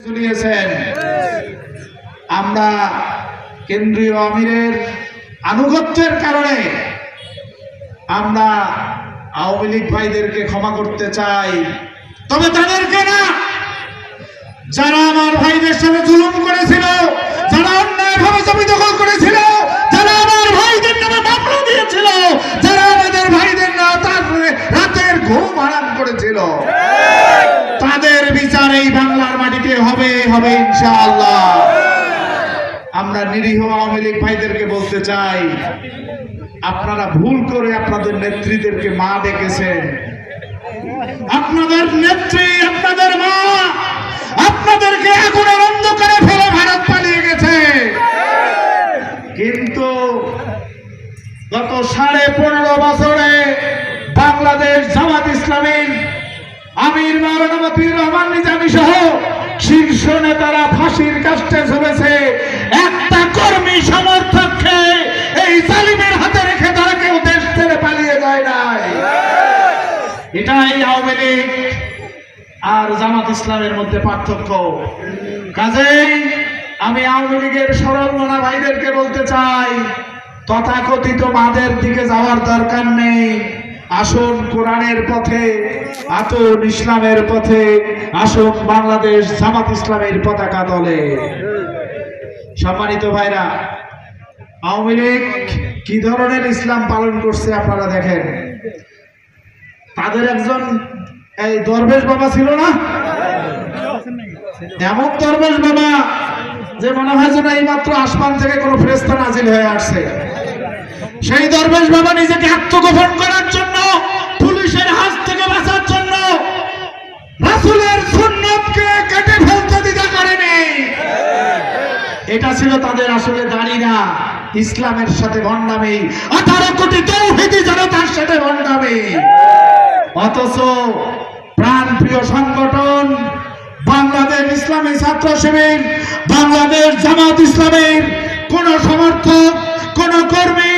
ঝুলিয়েছেন আমরা কেন্দ্রীয় আমিরের আনুগত্যের কারণে আমরা আওয়ামী লীগ ভাইদেরকে ক্ষমা করতে চাই। তবে তাদেরকে না, যারা আমার ভাইদের সাথে জুলুম করেছিল, যারা অন্যায়ভাবে জমি দখল করেছিল, যারা আমার ভাইদের নামে মামলা দিয়েছিল, যারা আমাদের ভাইদের না, তার রাতের ঘুম হারাম করেছিল। তাদের বিচার এই বাংলার হবে হবে ইনশাআল্লাহ। আমরা নিরীহ আওয়ামী লীগ ভাইদেরকে বলতে চাই, আপনারা ভুল করে আপনাদের নেত্রীদেরকে মা ডেকেছেন। আপনাদের নেত্রী, আপনাদের মা, আপনাদেরকে আগুনের অন্ধকারে ফেলে ভারত পালিয়ে গেছে। কিন্তু গত সাড়ে পনেরো বছরে বাংলাদেশ জামাত ইসলামীর আমির মাওলানা মতিউর রহমান, নিজামী সহ শীর্ষ নেতারা ফাঁসির কাষ্টে ঝুলেছে। একটা কর্মী সমর্থককে এই জালিমের হাতে রেখে তারা কেউ দেশ ছেড়ে পালিয়ে যায় নাই। এটাই আওয়ামী লীগ আর জামাত ইসলামের মধ্যে পার্থক্য। কাজেই আমি আওয়ামী লীগের সরল ভাইদেরকে বলতে চাই, তথাকথিত মাদের দিকে যাওয়ার দরকার নেই। আসুন কোরআনের পথে আসুন ইসলামের পথে, আসুন বাংলাদেশ জামাত ইসলামের পতাকা দলে। সম্মানিত ভাইরা, আওয়ামী লীগ কি ধরনের ইসলাম পালন করছে আপনারা দেখেন? তাদের একজন এই দরবেশ বাবা ছিল না? এমন দরবেশ বাবা যে মনে হয় যেন এই মাত্র আসমান থেকে কোনো ফেরেস্তা নাজিল হয়ে আসছে। সেই দরবেশ বাবা নিজেকে আত্মগোপন করার জন্য, পুলিশের হাত থেকে বাঁচার জন্য রাসুলের সুন্নতকে কেটে ফেলতে দ্বিধা করেনি এটা ছিল তাদের আসলে দাড়ি না ইসলামের সাথে ভণ্ডামি। আঠারো কোটি তৌহিদি জনতার সাথে ভণ্ডামি। অথচ প্রাণপ্রিয় সংগঠন বাংলাদেশ ইসলামী ছাত্র শিবির, বাংলাদেশ জামাত ইসলামের কোন সমর্থক, কোন কর্মী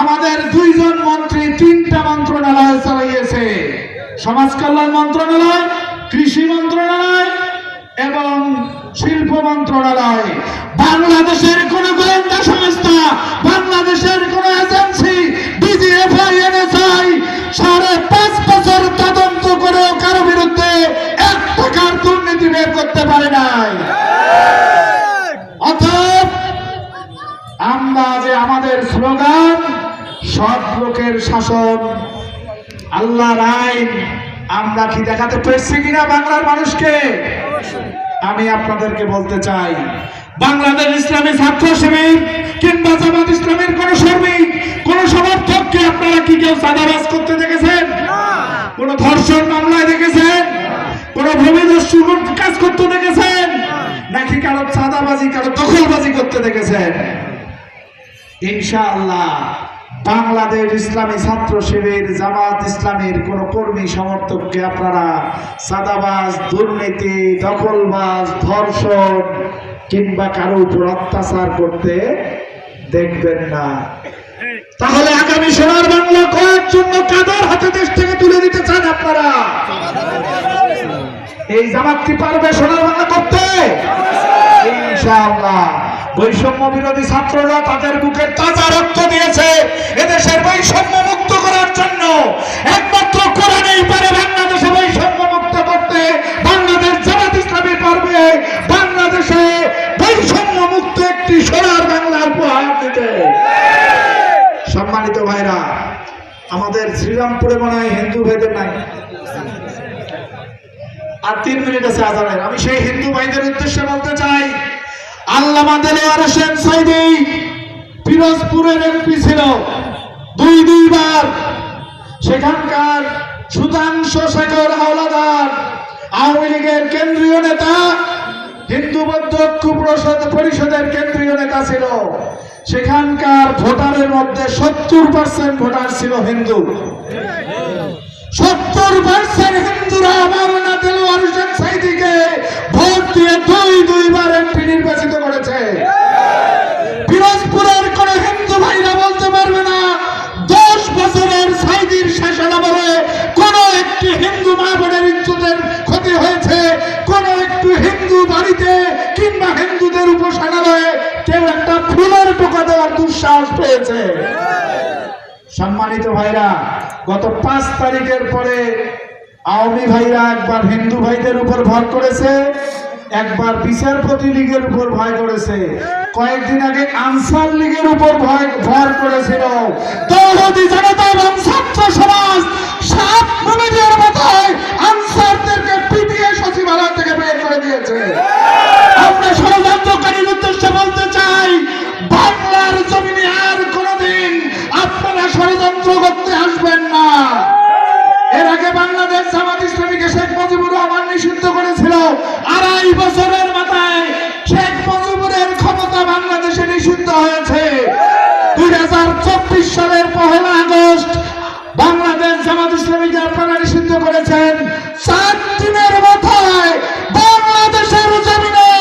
আমাদের দুইজন মন্ত্রী তিনটা মন্ত্রণালয় চালাইয়েছে সমাজ কল্যাণ মন্ত্রণালয়, কৃষি মন্ত্রণালয় এবং শিল্প মন্ত্রণালয়। বাংলাদেশের কোন গোয়েন্দা সংস্থা, বাংলাদেশের কোন এজেন্সি সাড়ে পাঁচ বছর তদন্ত করেও কারও বিরুদ্ধে এক টাকার দুর্নীতি বের করতে পারে নাই। অতএব আমরা যে আমাদের স্লোগান সৎ লোকের শাসন আল্লাহর আইন আমরা কি দেখাতে পেরেছি কিনা বাংলার মানুষকে? আমি আপনাদেরকে বলতে চাই বাংলাদেশ ইসলামী ছাত্র শিবির কিংবা জামাত ইসলামের কোন শ্রমিক কোন সমর্থককে আপনারা কি কেউ চাঁদাবাজ করতে দেখেছেন? কোন ধর্ষণ মামলায় দেখেছেন? কোন ভূমিদস্যু কাজ করতে দেখেছেন? নাকি কারও চাঁদাবাজি কারও দখলবাজি করতে দেখেছেন? ইনশাআল্লাহ বাংলাদেশ ইসলামী ছাত্র শিবির, জামাত ইসলামের কোন কর্মী সমর্থককে আপনারা সাদাবাজ, দুর্নীতি, দখলবাজ, ধর্ষণ কিংবা কারও উপর অত্যাচার করতে দেখবেন না। তাহলে আগামী সোনার বাংলা করার জন্য কাদের হাতে দেশ থেকে তুলে দিতে চান আপনারা? এই জামাত কি পারবে সোনার বাংলা করতে? ইনশাআল্লাহ। বৈষম্য বিরোধী ছাত্ররা তাদের বুকে তাজা রক্ত দিয়েছে। এদেশের বৈষম্য মুক্ত করার জন্য একমাত্র কোরআনেই পারে বাংলাদেশে বৈষম্য মুক্ত করতে। বাংলাদেশ জামাত ইসলামী পারবে। বাংলাদেশে বৈষম্য মুক্ত একটি সোনার বাংলার উপহার দিতে। সম্মানিত ভাইরা, আমাদের শ্রীরামপুরে মনে হয় হিন্দু ভেদের নাই। আর তিন মিনিট আছে আজানের। আমি সেই হিন্দু ভাইদের উদ্দেশ্যে বলতে চাই দুই সেখানকার হিন্দু পরিষদের কেন্দ্রীয় নেতা ছিল। সেখানকার ভোটারের মধ্যে সত্তর পার্সেন্ট ভোটার ছিল হিন্দু। সত্তর পার্সেন্ট হিন্দুরা সাইদিকে ভোট দিয়ে দুই এমপি নির্বাচিত করেছে। পিরোজপুরের কোন হিন্দু ভাইরা বলতে পারবে না, দশ বছরের সাইদির শাসনামলে কোন একটি হিন্দু মা বোনের ইজ্জতের ক্ষতি হয়েছে, কোন একটু হিন্দু বাড়িতে কিংবা হিন্দুদের উপাসনালয়ে কেউ একটা ফুলের টোকা দেওয়ার দুঃসাহস পেয়েছে। সম্মানিত ভাইরা, গত পাঁচ তারিখের পরে আওয়ামী ভাইরা একবার হিন্দু ভাইদের উপর ভর করেছে। একবার বিচারপতি লীগের উপর ভয় করেছে। কয়েকদিন আগে আনসার লীগের উপর ভয়, ভর করেছিল। আমরা বলতে চাই আর আপনারা ষড়যন্ত্র করতে আসবেন না। এর আগে বাংলাদেশ জামাত ইসলামীকে শেখ মুজিবুর রহমান নিষিদ্ধ করেছিল। আড়াই বছরের মাথায় শেখ মুজিবুরের ক্ষমতা বাংলাদেশে নিষিদ্ধ হয়েছে। দুই হাজার চব্বিশ সালের পহেলা আগস্ট বাংলাদেশ জামাত ইসলামীকে আপনারা নিষিদ্ধ করেছেন। চার দিনের মাথায় বাংলাদেশের জমিনে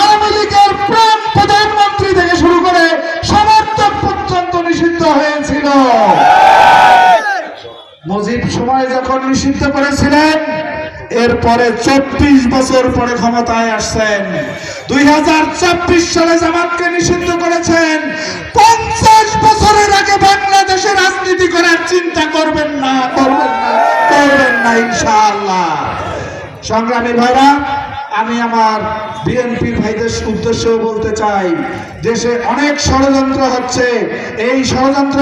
আওয়ামী লীগের প্রাণ প্রধানমন্ত্রী থেকে শুরু করে সমর্থক পর্যন্ত নিষিদ্ধ হয়েছিল। মুজিব সময় যখন নিষিদ্ধ করেছিলেন এরপরে চব্বিশ বছর পরে ক্ষমতায় আসছেন। দুই হাজার চব্বিশ সালে জামাতকে নিষিদ্ধ করেছেন। পঞ্চাশ বছরের আগে বাংলাদেশে রাজনীতি করার চিন্তা করবেন না করবেন না করবেন না ইনশাআল্লাহ। সংগ্রামী ভাইরা, আমি আমার বিএনপির ভাইদের উদ্দেশ্যেও বলতে চাই, দেশে অনেক ষড়যন্ত্র হচ্ছে। এই ষড়যন্ত্র